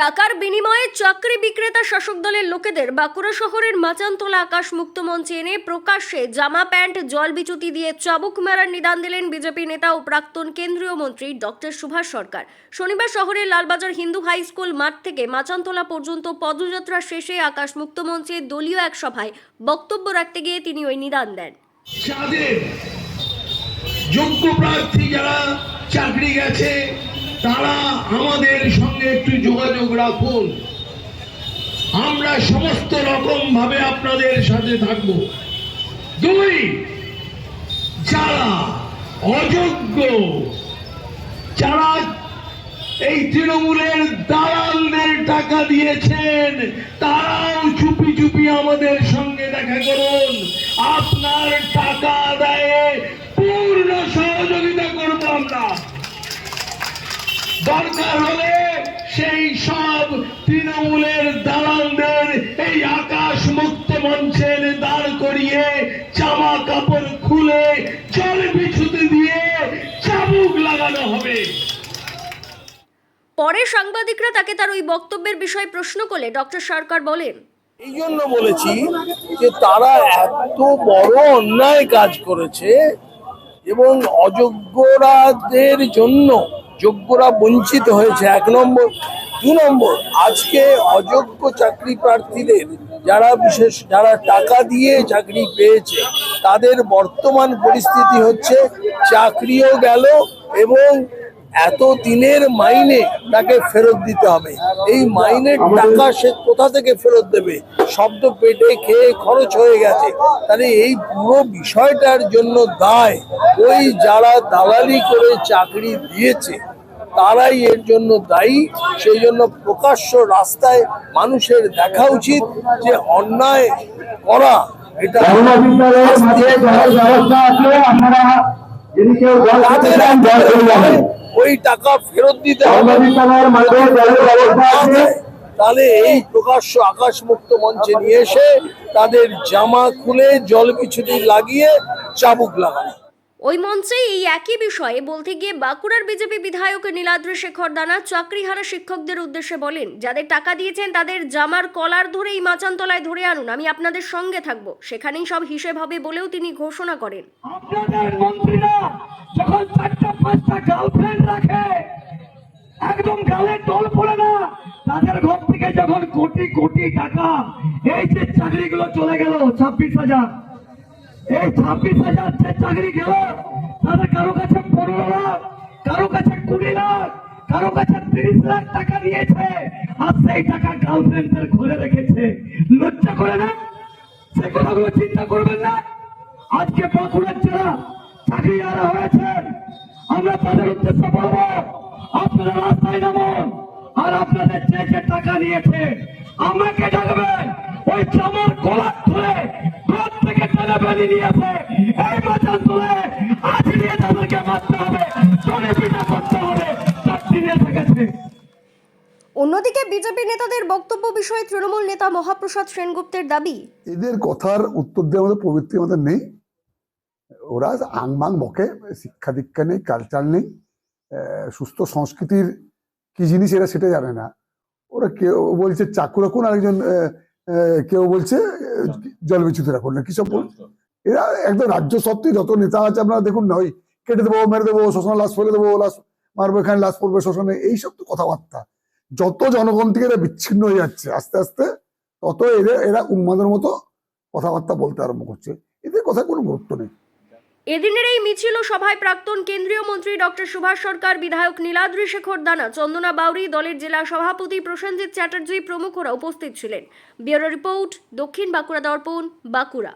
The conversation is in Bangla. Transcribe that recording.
টাকার বিনিময়ে চাকরি বিক্রেতা শাসক দলের লোকেদের বাঁকুড়া শহরের মাচানতলা আকাশ মুক্ত মঞ্চে এনে প্রকাশ্যে জামা প্যান্ট জল বিচুতি দিয়ে চাবুক মারার নিদান দিলেন বিজেপি নেতা ও প্রাক্তন কেন্দ্রীয় মন্ত্রী ডক্টর সুভাষ সরকার। শনিবার শহরের লালবাজার হিন্দু হাই স্কুল মাঠ থেকে মাচানতলা পর্যন্ত পদযাত্রা শেষে আকাশ মুক্ত মঞ্চে দলীয় এক সভায় বক্তব্য রাখতে গিয়ে তিনি ওই নিদান দেন। যোগ্য প্রার্থী যারা চাকরি গেছে, তারা আমাদের সঙ্গে একটু যোগাযোগ রাখুন। আমরা সমস্ত রকম ভাবে আপনাদের সাথে থাকব। দুই, যারা অযোগ্য, যারা এই তৃণমূলের দালালদের টাকা দিয়েছেন, তারাও চুপি চুপি আমাদের সঙ্গে দেখা করুন। আপনার টাকা পূর্ণ সহযোগিতা করব আমরা। দরকার হলে সেই সব তৃণমূলের দালালদের এই আকাশ মুক্ত মঞ্চের দাঁড় করিয়ে জামা কাপড় খুলে জল বিছুতে দিয়ে চাবুক লাগানো হবে। পরে সাংবাদিকরা তাকে তার ওই বক্তব্যের বিষয়ে প্রশ্ন করলে ডক্টর সরকার বলেন এই জন্য বলেছি যে তারা এত বড় অন্যায় কাজ করেছে এবং অযোগ্যরাদের জন্য যোগ্যরা বঞ্চিত হয়েছে। এক নম্বর। দু নম্বর, আজকে অযোগ্য চাকরি প্রার্থীদের যারা বিশেষ, যারা টাকা দিয়ে চাকরি পেয়েছে, তাদের বর্তমান পরিস্থিতি হচ্ছে, চাকরিও গেল এবং এত দিনের মাইনে তাকে ফেরত দিতে হবে। এই মাইনের টাকা সে কোথা থেকে ফেরত দেবে? শব্দ পেটে খেয়ে খরচ হয়ে গেছে। তাহলে এই পুরো বিষয়টার জন্য দায়। ওই যারা দালালি করে চাকরি দিয়েছে তারাই এর জন্য দায়ী। সেই জন্য প্রকাশ্য রাস্তায় মানুষের দেখা উচিত যে অন্যায় করা এটা আপনারা যদি কেউ ওই টাকা ফেরত দিতে হবে। তাহলে এই প্রকাশ্য আকাশ মুক্ত মঞ্চে নিয়ে এসে তাদের জামা খুলে জল বিছুটি লাগিয়ে চাবুক লাগানো। ওই মঞ্চে এই একই বিষয়ে বলতে গিয়ে বাঁকুড়ার বিজেপি বিধায়ক নীলাদ্রি শেখর দানা চাকরিহারা শিক্ষকদের উদ্দেশ্যে বলেন যাদের টাকা দিয়েছেন তাদের জামার কলার ধরে এই মাচানতলায় ধরে আনুন আমি আপনাদের সঙ্গে থাকব। সেখানেই সব হিসেব হবে বলেও তিনি ঘোষণা করেন। একদম গালে দল পড়ে না। তাদের ঘর থেকে যখন কোটি কোটি টাকা, এই যে চাকরিগুলো চলে গেল, ছাব্বিশ হাজার। এই ছাব্বিশ হাজার যে চাকরি গেল, তাদের কারও কাছে পনেরো লাখ, কারও কাছে কুড়ি লাখ, কারও কাছে তিরিশ লাখ টাকা নিয়েছে আর সেই টাকা গার্লফ্রেন্ডদের ঘরে রেখেছে। লজ্জা করে না? সে কথাগুলো চিন্তা করবেন না। আজকে বাঁকুড়ার যারা চাকরি যারা হয়েছেন, আমরা তাদের উদ্দেশ্য বলব আপনারা রাস্তায় নামুন আর আপনাদের যে যে টাকা নিয়েছে আমাকে ডাকবেন ওই চামার কলার ধরে ঘর থেকে টেনে বেরিয়ে নিয়েছে। এই তুলে আজ নিয়ে তাদেরকে মারতে হবে চলে পিঠা করতে হবে চাকরি নিয়ে থেকেছে। অন্যদিকে বিজেপি নেতাদের বক্তব্য বিষয়ে তৃণমূল নেতা মহাপ্রসাদ সেনগুপ্তের দাবি। এদের কথার উত্তর দেওয়ার মতো প্রবৃত্তি আমাদের নেই। ওরা আংবাং বকে শিক্ষা দীক্ষা নেই কালচার নেই। সুস্থ সংস্কৃতির কি জিনিস এরা সেটা জানে না। ওরা কেউ বলছে চাকু রাখুন আরেকজন কেউ বলছে জল বিচ্যুত রাখুন। না কিসব বলছে এরা একদম রাজ্য সত্ত্বে যত নেতা আছে আপনারা দেখুন না ওই কেটে দেবো মেরে দেবো শ্মশানে লাশ ফেলে দেবো লাশ মারবো এখানে লাশ পড়বে শ্মশানে এইসব তো কথাবার্তা। যত জনগণ থেকে এরা বিচ্ছিন্ন হয়ে যাচ্ছে আস্তে আস্তে তত এদের এরা উন্মাদের মতো কথাবার্তা বলতে আরম্ভ করছে। এদের কথা কোনো গুরুত্ব নেই। এদিনের এই মিছিল ও সভায় প্রাক্তন কেন্দ্রীয় মন্ত্রী ডক্টর সুভাষ সরকার, বিধায়ক নীলাদ্রি শেখর দানা, চন্দনা বাউরি দলের জেলা সভাপতি প্রসেনজিৎ চ্যাটার্জি প্রমুখরা উপস্থিত ছিলেন। ব্যুরো রিপোর্ট, দক্ষিণ বাঁকুড়া দর্পণ, বাঁকুড়া।